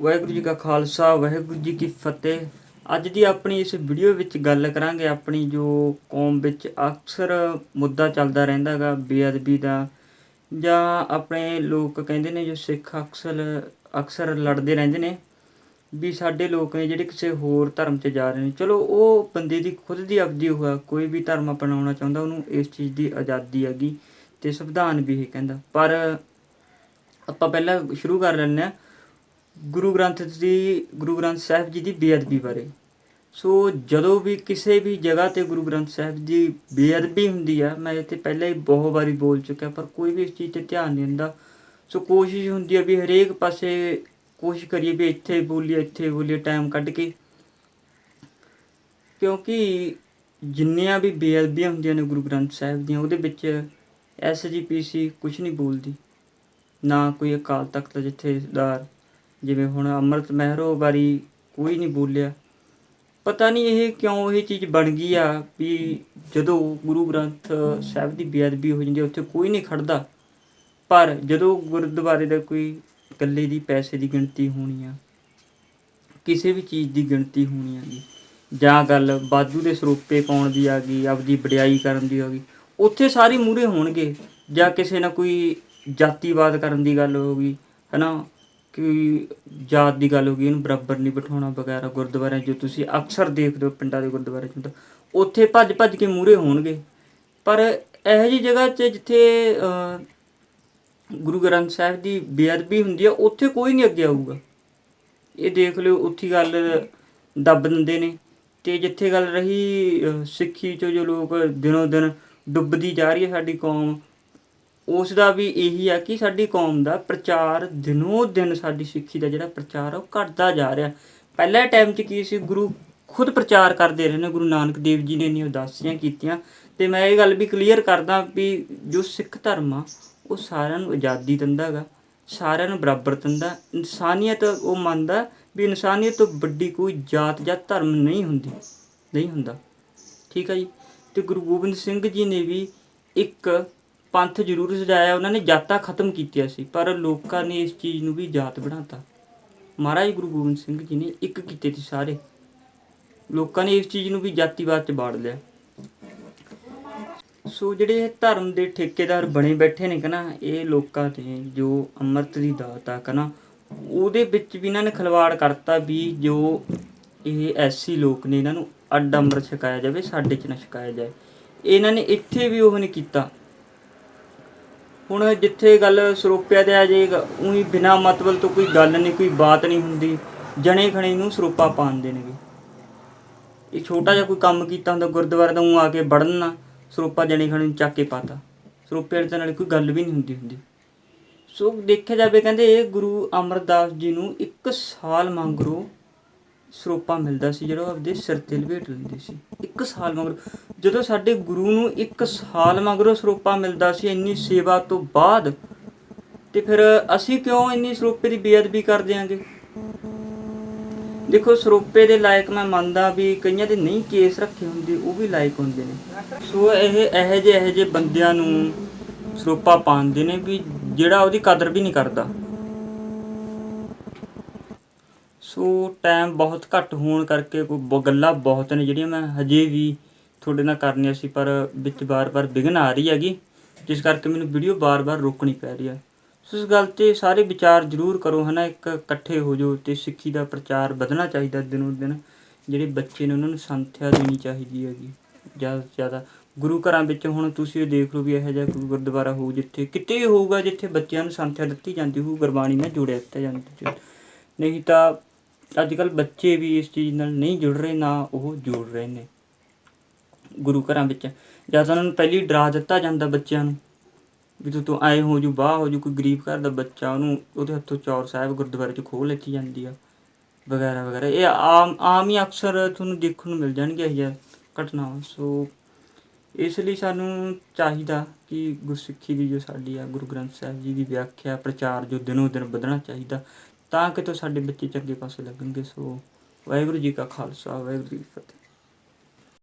ਵਾਹਿਗੁਰੂ ਜੀ ਕਾ ਖਾਲਸਾ, ਵਾਹਿਗੁਰੂ ਜੀ ਕੀ ਫਤਿਹ। ਅੱਜ ਦੀ ਆਪਣੀ ਇਸ ਵੀਡੀਓ ਵਿੱਚ ਗੱਲ ਕਰਾਂਗੇ ਆਪਣੀ ਜੋ ਕੌਮ ਵਿੱਚ ਅਕਸਰ ਮੁੱਦਾ ਚੱਲਦਾ ਰਹਿੰਦਾ ਹੈਗਾ, ਬੇਅਦਬੀ ਦਾ, ਜਾਂ ਆਪਣੇ ਲੋਕ ਕਹਿੰਦੇ ਨੇ ਜੋ ਸਿੱਖ ਅਕਸਰ ਅਕਸਰ ਲੜਦੇ ਰਹਿੰਦੇ ਨੇ, ਵੀ ਸਾਡੇ ਲੋਕ ਨੇ ਜਿਹੜੇ ਕਿਸੇ ਹੋਰ ਧਰਮ 'ਚ ਜਾ ਰਹੇ ਨੇ। ਚਲੋ, ਉਹ ਬੰਦੇ ਦੀ ਖੁਦ ਦੀ ਆਪਦੀ ਹੋਇਆ ਕੋਈ ਵੀ ਧਰਮ ਅਪਣਾਉਣਾ ਚਾਹੁੰਦਾ, ਉਹਨੂੰ ਇਸ ਚੀਜ਼ ਦੀ ਆਜ਼ਾਦੀ ਹੈਗੀ ਤੇ ਸੰਵਿਧਾਨ ਵੀ ਇਹ ਕਹਿੰਦਾ। ਪਰ ਆਪਾਂ ਪਹਿਲਾਂ ਸ਼ੁਰੂ ਕਰ ਲੈਂਦੇ ਹਾਂ। ਗੁਰੂ ਗ੍ਰੰਥ ਦੀ ਗੁਰੂ ਗ੍ਰੰਥ ਸਾਹਿਬ ਜੀ ਦੀ ਬੇਅਦਬੀ ਬਾਰੇ। ਸੋ ਜਦੋਂ ਵੀ ਕਿਸੇ ਵੀ ਜਗ੍ਹਾ ਤੇ ਗੁਰੂ ਗ੍ਰੰਥ ਸਾਹਿਬ ਦੀ ਬੇਅਦਬੀ ਹੁੰਦੀ ਆ, ਮੈਂ ਇੱਥੇ ਪਹਿਲਾਂ ਹੀ ਬਹੁਤ ਵਾਰੀ ਬੋਲ ਚੁੱਕਿਆ, ਪਰ ਕੋਈ ਵੀ ਇਸ ਚੀਜ਼ ਤੇ ਧਿਆਨ ਨਹੀਂ ਦਿੰਦਾ। ਸੋ ਕੋਸ਼ਿਸ਼ ਹੁੰਦੀ ਆ ਵੀ ਹਰੇਕ ਪਾਸੇ ਕੋਸ਼ਿਸ਼ ਕਰੀਏ ਵੀ ਇੱਥੇ ਬੋਲੀਏ ਇੱਥੇ ਬੋਲੀਏ ਟਾਈਮ ਕੱਢ ਕੇ। ਕਿਉਂਕਿ ਜਿੰਨੀਆਂ ਵੀ ਬੇਅਦਬੀਆਂ ਹੁੰਦੀਆਂ ਨੇ ਗੁਰੂ ਗ੍ਰੰਥ ਸਾਹਿਬ ਦੀਆਂ, ਉਹਦੇ ਵਿੱਚ ਐਸਜੀਪੀਸੀ ਕੁਝ ਨਹੀਂ ਬੋਲਦੀ। ਨਾ ਕੋਈ ਅਕਾਲ ਤਖਤ ਦਾ ਜਥੇਦਾਰ ਜਿਵੇਂ ਹੁਣ ਅੰਮ੍ਰਿਤ ਮਹਿਰੋ ਬਾਰੀ ਕੋਈ ਨਹੀਂ ਬੋਲਿਆ। ਪਤਾ ਨਹੀਂ ਇਹ ਕਿਉਂ ਇਹ ਚੀਜ਼ ਬਣ ਗਈ ਆ ਵੀ ਜਦੋਂ ਗੁਰੂ ਗ੍ਰੰਥ ਸਾਹਿਬ ਦੀ ਬੇਅਦਬੀ ਹੋ ਜਾਂਦੀ ਉੱਥੇ ਕੋਈ ਨਹੀਂ ਖੜਦਾ। ਪਰ ਜਦੋਂ ਗੁਰਦੁਆਰੇ ਦਾ ਕੋਈ ਇਕੱਲੇ ਦੀ ਪੈਸੇ ਦੀ ਗਿਣਤੀ ਹੋਣੀ ਆ, ਕਿਸੇ ਵੀ ਚੀਜ਼ ਦੀ ਗਿਣਤੀ ਹੋਣੀ ਆ ਜੀ, ਜਾਂ ਗੱਲ ਬਾਜੂ ਦੇ ਸਰੂਪੇ ਪਾਉਣ ਦੀ ਆ ਗਈ, ਆਪਦੀ ਵਡਿਆਈ ਕਰਨ ਦੀ ਆ ਗਈ, ਉੱਥੇ ਸਾਰੇ ਮੂਰੇ ਹੋਣਗੇ, ਜਾਂ ਕਿਸੇ ਨਾਲ ਕੋਈ ਜਾਤੀਵਾਦ ਕਰਨ ਦੀ ਗੱਲ ਹੋ ਗਈ, ਹਨਾ? ਕਿ ਜਾਤ ਦੀ ਗੱਲ ਹੋ ਗਈ ਇਹਨੂੰ ਬਰਾਬਰ ਨਹੀਂ ਬਿਠਾਉਣਾ ਵਗੈਰਾ ਗੁਰਦੁਆਰਿਆਂ ਜੋ ਤੁਸੀਂ ਅਕਸਰ ਦੇਖਦੇ ਹੋ, ਪਿੰਡਾਂ ਦੇ ਗੁਰਦੁਆਰੇ 'ਚ ਹੁੰਦਾ। ਉੱਥੇ ਭੱਜ ਭੱਜ ਕੇ ਮੂਰੇ ਹੋਣਗੇ। ਪਰ ਇਹੋ ਜਿਹੀ ਜਗ੍ਹਾ 'ਚ ਜਿੱਥੇ ਗੁਰੂ ਗ੍ਰੰਥ ਸਾਹਿਬ ਦੀ ਬੇਅਦਬੀ ਹੁੰਦੀ ਆ, ਉੱਥੇ ਕੋਈ ਨਹੀਂ ਅੱਗੇ ਆਊਗਾ। ਇਹ ਦੇਖ ਲਿਓ, ਉੱਥੀ ਗੱਲ ਦੱਬ ਦਿੰਦੇ ਨੇ। ਤੇ ਜਿੱਥੇ ਗੱਲ ਰਹੀ ਸਿੱਖੀ ਚੋਂ ਜੋ ਲੋਕ ਦਿਨੋਂ ਦਿਨ ਡੁੱਬਦੀ ਜਾ ਰਹੀ ਹੈ ਸਾਡੀ ਕੌਮ ਉਸ ਦਾ ਵੀ ਇਹੀ ਆ ਕਿ ਸਾਡੀ ਕੌਮ ਦਾ ਪ੍ਰਚਾਰ ਦਿਨੋਂ ਦਿਨ ਸਾਡੀ ਸਿੱਖੀ ਦਾ ਜਿਹੜਾ ਪ੍ਰਚਾਰ ਆ ਉਹ ਘਟਦਾ ਜਾ ਰਿਹਾ। ਪਹਿਲੇ ਟਾਈਮ 'ਚ ਕੀ ਸੀ, ਗੁਰੂ ਖੁਦ ਪ੍ਰਚਾਰ ਕਰਦੇ ਰਹੇ ਨੇ, ਗੁਰੂ ਨਾਨਕ ਦੇਵ ਜੀ ਨੇ ਇੰਨੀਆਂ ਉਦਾਸੀਆਂ ਕੀਤੀਆਂ। ਤੇ ਮੈਂ ਇਹ ਗੱਲ ਵੀ ਕਲੀਅਰ ਕਰਦਾ ਵੀ ਜੋ ਸਿੱਖ ਧਰਮ ਆ, ਉਹ ਸਾਰਿਆਂ ਨੂੰ ਆਜ਼ਾਦੀ ਦਿੰਦਾ ਹੈਗਾ ਸਾਰਿਆਂ ਨੂੰ ਬਰਾਬਰ ਦਿੰਦਾ। ਇਨਸਾਨੀਅਤ ਉਹ ਮੰਨਦਾ ਵੀ ਇਨਸਾਨੀਅਤ ਤੋਂ ਵੱਡੀ ਕੋਈ ਜਾਤ ਜਾਂ ਧਰਮ ਨਹੀਂ ਹੁੰਦੀ, ਨਹੀਂ ਹੁੰਦਾ। ਠੀਕ ਹੈ ਜੀ? ਤੇ ਗੁਰੂ ਗੋਬਿੰਦ ਸਿੰਘ ਜੀ ਨੇ ਵੀ ਇੱਕ ਪੰਥ ਜ਼ਰੂਰ ਸਜਾਇਆ, ਉਹਨਾਂ ਨੇ ਜਾਤਾਂ ਖਤਮ ਕੀਤੀਆਂ ਸੀ, ਪਰ ਲੋਕਾਂ ਨੇ ਇਸ ਚੀਜ਼ ਨੂੰ ਵੀ ਜਾਤ ਬਣਾਤਾ। ਮਹਾਰਾਜ ਗੁਰੂ ਗੋਬਿੰਦ ਸਿੰਘ ਜੀ ਨੇ ਇੱਕ ਕੀਤੇ ਸੀ ਸਾਰੇ। ਲੋਕਾਂ ਨੇ ਇਸ ਚੀਜ਼ ਨੂੰ ਵੀ ਜਾਤੀਵਾਦ ਚ ਬਾੜ ਲਿਆ। ਸੋ ਜਿਹੜੇ ਇਹ ਧਰਮ ਦੇ ਠੇਕੇਦਾਰ ਬਣੇ ਬੈਠੇ ਨੇ ਕਨਾ, ਇਹ ਲੋਕਾਂ ਨੇ ਜੋ ਅੰਮ੍ਰਿਤ ਦੀ ਦਾਤ ਆ ਕਨਾ, ਉਹਦੇ ਵਿੱਚ ਵੀ ਇਹਨਾਂ ਨੇ ਖਲਵਾੜ ਕਰਤਾ ਵੀ ਜੋ ਇਹ ਐਸੀ ਲੋਕ ਨੇ, ਇਹਨਾਂ ਨੂੰ ਅੱਡ ਅੰਮ੍ਰਿਤ ਛਕਾਇਆ ਜਾਵੇ, ਸਾਡੇ ਚ ਨਾ ਛਕਾਇਆ ਜਾਏ। ਇਹਨਾਂ ਨੇ ਇੱਥੇ ਵੀ ਉਹ ਨਹੀਂ ਕੀਤਾ। ਹੁਣ ਜਿੱਥੇ ਗੱਲ ਸਰੋਪਿਆ ਤੇ ਆ ਜੇ, ਉਹੀ ਬਿਨਾ ਮਤਲਬ ਤੋਂ ਕੋਈ ਗੱਲ ਨਹੀਂ, ਕੋਈ ਬਾਤ ਨਹੀਂ ਹੁੰਦੀ। ਜਣੇ ਖਣੇ ਨੂੰ ਸਰੋਪਾ ਪਾਉਂਦੇ ਦੇਣਗੇ। ਇਹ ਛੋਟਾ ਜਿਹਾ ਕੋਈ ਕੰਮ ਕੀਤਾ ਹੁੰਦਾ, ਗੁਰਦੁਆਰੇ ਤੋਂ ਊਂ ਆ ਕੇ ਵੜਨ ਸਰੋਪਾ ਜਣੇ ਖਣੇ ਨੂੰ ਚੱਕ ਕੇ ਪਾਤਾ। ਸਰੋਪੇ ਦੇ ਨਾਲ ਕੋਈ ਗੱਲ ਵੀ ਨਹੀਂ ਹੁੰਦੀ ਹੁੰਦੀ। ਸੋ ਦੇਖਿਆ ਜਾਵੇ ਕਹਿੰਦੇ ਇਹ ਗੁਰੂ ਅਮਰਦਾਸ ਜੀ ਨੂੰ ਇੱਕ ਸਾਲ ਮੰਗਰੋ ਸਰੋਪਾ ਮਿਲਦਾ ਸੀ, ਜਿਹੜਾ ਆਪਦੇ ਸਿਰ ਤੇ ਲਪੇਟ ਲੈਂਦੇ ਸੀ। ਇੱਕ ਸਾਲ ਮਗਰੋਂ। ਜਦੋਂ ਸਾਡੇ ਗੁਰੂ ਨੂੰ ਇੱਕ ਸਾਲ ਮਗਰੋਂ ਸਰੋਪਾ ਮਿਲਦਾ ਸੀ ਇੰਨੀ ਸੇਵਾ ਤੋਂ ਬਾਅਦ, ਤੇ ਫਿਰ ਅਸੀਂ ਕਿਉਂ ਇੰਨੀ ਸਰੋਪੇ ਦੀ ਬੇਅਦਬੀ ਕਰ ਦਿਆਂਗੇ ਦੇਖੋ, ਸਰੋਪੇ ਦੇ ਲਾਇਕ ਮੈਂ ਮੰਨਦਾ ਵੀ ਕਈਆਂ ਦੇ ਨਹੀਂ ਕੇਸ ਰੱਖੇ ਹੁੰਦੇ, ਉਹ ਵੀ ਲਾਇਕ ਹੁੰਦੇ ਨੇ। ਸੋ ਇਹ, ਇਹੋ ਜਿਹੇ ਇਹੋ ਜਿਹੇ ਬੰਦਿਆਂ ਨੂੰ ਸਰੋਪਾ ਪਾਉਂਦੇ ਨੇ ਵੀ ਜਿਹੜਾ ਉਹਦੀ ਕਦਰ ਵੀ ਨਹੀਂ ਕਰਦਾ। ਸੋ ਟਾਈਮ ਬਹੁਤ ਘੱਟ ਹੋਣ ਕਰਕੇ ਕੋਈ ਗੱਲਾਂ ਬਹੁਤ ਨੇ ਜਿਹੜੀਆਂ ਮੈਂ ਹਜੇ ਵੀ ਤੁਹਾਡੇ ਨਾਲ ਕਰਨੀਆਂ ਸੀ ਪਰ ਵਿੱਚ ਬਾਰ-ਬਾਰ ਵਿਘਨ ਆ ਰਹੀ ਹੈਗੀ, ਜਿਸ ਕਰਕੇ ਮੈਨੂੰ ਵੀਡੀਓ ਬਾਰ-ਬਾਰ ਰੋਕਣੀ ਪੈ ਰਹੀ ਹੈ। ਸੋ ਇਸ ਗੱਲ ਤੇ ਸਾਰੇ ਵਿਚਾਰ ਜ਼ਰੂਰ ਕਰੋ, ਹਨਾ, ਇੱਕ ਇਕੱਠੇ ਹੋ ਜਾਓ ਤੇ ਸਿੱਖੀ ਦਾ ਪ੍ਰਚਾਰ ਵਧਣਾ ਚਾਹੀਦਾ ਦਿਨੋਂ ਦਿਨ ਜਿਹੜੇ ਬੱਚੇ ਨੇ ਉਹਨਾਂ ਨੂੰ ਸੰਥਿਆ ਦੇਣੀ ਚਾਹੀਦੀ ਹੈਗੀ, ਜ਼ਿਆਦਾ ਤੋਂ ਜ਼ਿਆਦਾ। ਗੁਰੂ ਘਰਾਂ ਵਿੱਚ ਹੁਣ ਤੁਸੀਂ ਇਹ ਦੇਖ ਲਓ ਵੀ ਇਹੋ ਜਿਹਾ ਕੋਈ ਗੁਰਦੁਆਰਾ ਹੋਊ ਜਿੱਥੇ ਕਿਤੇ ਹੀ ਹੋਊਗਾ, ਜਿੱਥੇ ਬੱਚਿਆਂ ਨੂੰ ਸੰਥਿਆ ਦਿੱਤੀ ਜਾਂਦੀ ਹੋਊ, ਗੁਰਬਾਣੀ ਨਾਲ ਜੋੜਿਆ ਦਿੱਤਾ ਜਾਂਦਾ ਨਹੀਂ ਤਾਂ ਅੱਜ ਕੱਲ ਬੱਚੇ ਵੀ ਇਸ ਚੀਜ਼ ਨਾਲ ਨਹੀਂ ਜੁੜ ਰਹੇ, ਨਾ ਉਹ ਜੁੜ ਰਹੇ ਨੇ। ਗੁਰੂ ਘਰਾਂ ਵਿੱਚ। ਜਾਂ ਤਾਂ ਉਹਨਾਂ ਨੂੰ ਪਹਿਲੀ ਡਰਾ ਦਿੱਤਾ ਜਾਂਦਾ ਬੱਚਿਆਂ ਨੂੰ, ਵੀ ਤੂੰ ਤੂੰ ਆਏ ਹੋ ਜੂ ਬਾਹ ਹੋ ਜੂ, ਕੋਈ ਗਰੀਬ ਘਰ ਦਾ ਬੱਚਾ, ਉਹਨੂੰ ਉਹਦੇ ਹੱਥੋਂ ਚੌਰ ਸਾਹਿਬ ਗੁਰਦੁਆਰੇ 'ਚ ਖੋਹ ਲੈਤੀ ਜਾਂਦੀ ਆ, ਵਗੈਰਾ ਵਗੈਰਾ। ਇਹ ਆਮ ਆਮ ਹੀ ਅਕਸਰ ਤੁਹਾਨੂੰ ਦੇਖਣ ਨੂੰ ਮਿਲ ਜਾਣਗੀਆਂ ਇਹ ਜਿਹੀਆਂ ਘਟਨਾਵਾਂ। ਸੋ ਇਸ ਲਈ ਸਾਨੂੰ ਚਾਹੀਦਾ ਕਿ ਗੁਰਸਿੱਖੀ ਦੀ ਜੋ ਸਾਡੀ ਆ, ਗੁਰੂ ਗ੍ਰੰਥ ਸਾਹਿਬ ਜੀ ਦੀ ਵਿਆਖਿਆ, ਪ੍ਰਚਾਰ ਜੋ ਦਿਨੋਂ ਦਿਨ ਵਧਣਾ ਚਾਹੀਦਾ, ਤਾਂ ਕਿ ਤੋਂ ਸਾਡੇ ਬੱਚੇ ਚੰਗੇ ਪਾਸੇ ਲੱਗਣਗੇ। ਸੋ ਵਾਹਿਗੁਰੂ ਜੀ ਕਾ ਖਾਲਸਾ, ਵਾਹਿਗੁਰੂ ਜੀ ਕੀ ਫਤਿਹ।